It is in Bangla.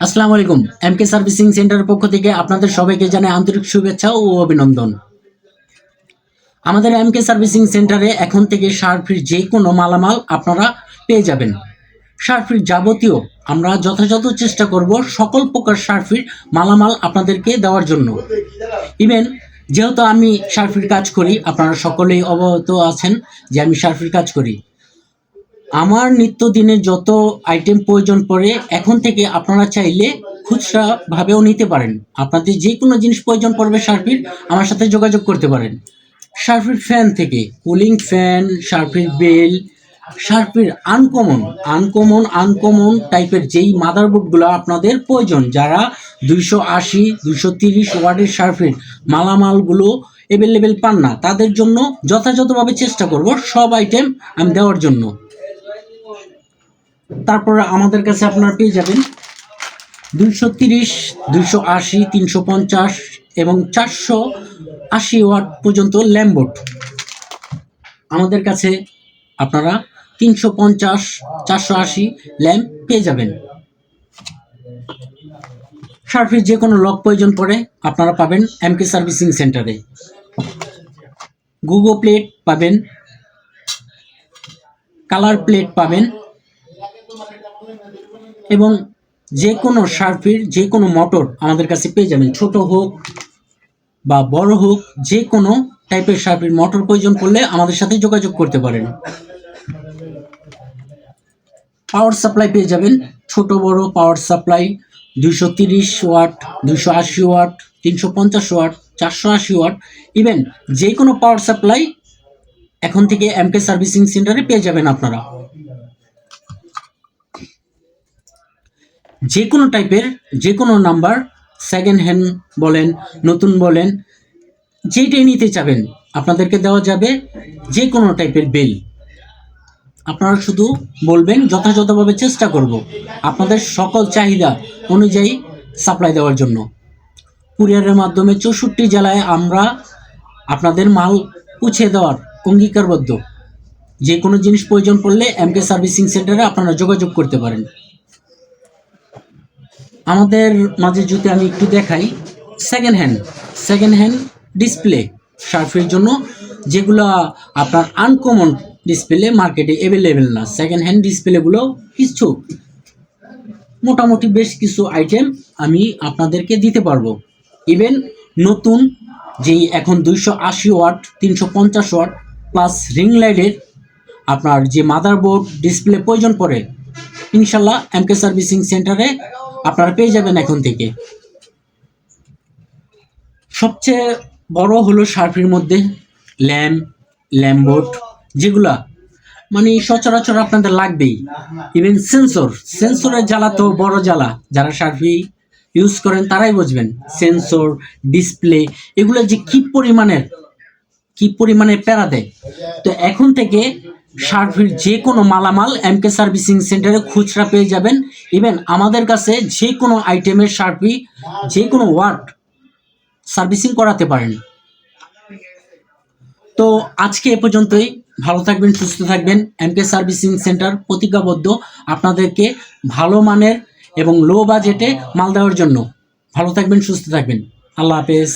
আসসালামু আলাইকুম। এমকে সার্ভিসিং সেন্টারের পক্ষ থেকে আপনাদের সবাইকে জানাই আন্তরিক শুভেচ্ছা ও অভিনন্দন। আমাদের এমকে সার্ভিসিং সেন্টারে এখন থেকে সার্ফির যে কোনো মালামাল আপনারা পেয়ে যাবেন। সার্ফির যাবতীয় আমরা যথাযথ চেষ্টা করব সকল প্রকার সার্ফির মালামাল আপনাদেরকে দেওয়ার জন্য। ইভেন যেহেতু আমি সার্ফির কাজ করি, আপনারা সকলেই অবগত আছেন যে আমি সার্ফির কাজ করি। আমার নিত্যদিনের যত আইটেম প্রয়োজন পড়ে, এখন থেকে আপনারা চাইলে খুচরা ভাবেও নিতে পারেন। আপনাদের যে কোনো জিনিস প্রয়োজন পড়বে শার্পির আমার সাথে যোগাযোগ করতে পারেন। শার্পির ফ্যান থেকে কুলিং ফ্যান শার্পির বেল শার্পির আনকমন আনকমন আনকমন টাইপের যেই মাদারবোর্ডগুলো আপনাদের প্রয়োজন, যারা দুইশো আশি, দুইশো তিরিশ ওয়ার্ডের শার্পির মালামালগুলো অ্যাভেলেবেল পান না, তাদের জন্য যথাযথভাবে চেষ্টা করব সব আইটেম আমি দেওয়ার জন্য। তারপর আমাদের কাছে আপনারা পেয়ে যাবেন দুইশো তিরিশ, দুইশো আশি, তিনশো পঞ্চাশ এবং চারশো আশি ওয়াট পর্যন্ত ল্যাম্বোট আমাদের কাছে আপনারা তিনশো পঞ্চাশ, চারশো আশি ল্যাম্প পেয়ে যাবেন। সার্ফির যে কোনো লক প্রয়োজন পড়ে আপনারা পাবেন এমকে সার্ভিসিং সেন্টারে। গুগো প্লেট পাবেন, কালার প্লেট পাবেন এবং যে কোনো শার্পির যে কোনো মোটর আমাদের কাছে পেয়ে যাবেন। ছোট হোক বা বড় হোক, যে কোনো টাইপের শার্পির মোটর প্রয়োজন পড়লে আমাদের সাথে যোগাযোগ করতে পারেন। পাওয়ার সাপ্লাই পেয়ে যাবেন। ছোট, বড় পাওয়ার সাপ্লাই দুইশো তিরিশ ওয়াট, দুইশো আশি ওয়াট, তিনশো পঞ্চাশ ওয়াট, চারশো আশি ওয়াট। ইভেন যে কোনো পাওয়ার সাপ্লাই এখন থেকে এমকে সার্ভিসিং সেন্টারে পেয়ে যাবেন আপনারা। যে কোনো টাইপের যে কোনো নাম্বার সেকেন্ড হ্যান্ড বলেন, নতুন বলেন, যেটাই নিতে চাবেন, আপনাদেরকে দেওয়া যাবে যে কোনো টাইপের বিল আপনারা শুধু বলবেন, যথাযথভাবে চেষ্টা করব আপনাদের সকল চাহিদা অনুযায়ী সাপ্লাই দেওয়ার জন্য। কুরিয়ারের মাধ্যমে চৌষট্টি জেলায় আমরা আপনাদের মাল পৌঁছে দেওয়ার অঙ্গীকারবদ্ধ। যে কোনো জিনিস প্রয়োজন পড়লে এমকে সার্ভিসিং সেন্টারে আপনারা যোগাযোগ করতে পারেন। আমাদের মাঝে যদি আমি একটু দেখাই second hand second hand display সার্ফের জন্য যেগুলো আপনার আনকমন ডিসপ্লে মার্কেটে অ্যাভেলেবেল না। সেকেন্ড হ্যান্ড ডিসপ্লেগুলো কিছু মোটামুটি বেশ কিছু আইটেম আমি আপনাদেরকে দিতে পারব। ইভেন নতুন যেই এখন দুইশো আশি ওয়াট, তিনশো পঞ্চাশ ওয়াট প্লাস রিং লাইটের আপনার যে মাদারবোর্ড ডিসপ্লে প্রয়োজন পড়ে, ইনশাল্লাহ এমকে সার্ভিসিং সেন্টারে আপনারা পেয়ে যাবেন এখন থেকে। সবচেয়ে বড় হলো শার্পির মধ্যে ল্যাম্প ল্যাম্বোর্ড যেগুলা মানে সচরাচর আপনাদের লাগবেই। ইভেন সেন্সর সেন্সরের জ্বালা তো বড় জ্বালা। যারা শার্পি ইউজ করেন তারাই বুঝবেন। সেন্সর ডিসপ্লে এগুলো যে কি পরিমাণের, কি পরিমাণে প্যারা দেয়। তো এখন থেকে শার্পির যে কোনো মালামাল এমকে সার্ভিসিং সেন্টারে খুচরা পেয়ে যাবেন। ইভেন আমাদের কাছে যে কোনো আইটেমের শার্পি যে কোনো ওয়ার্ড সার্ভিসিং করাতে পারেন। তো আজকে এ পর্যন্তই। ভালো থাকবেন, সুস্থ থাকবেন। এমকে সার্ভিসিং সেন্টার প্রতিজ্ঞাবদ্ধ আপনাদেরকে ভালো মানের এবং লো বাজেটে মাল দেওয়ার জন্য। ভালো থাকবেন, সুস্থ থাকবেন। আল্লাহ হাফেজ।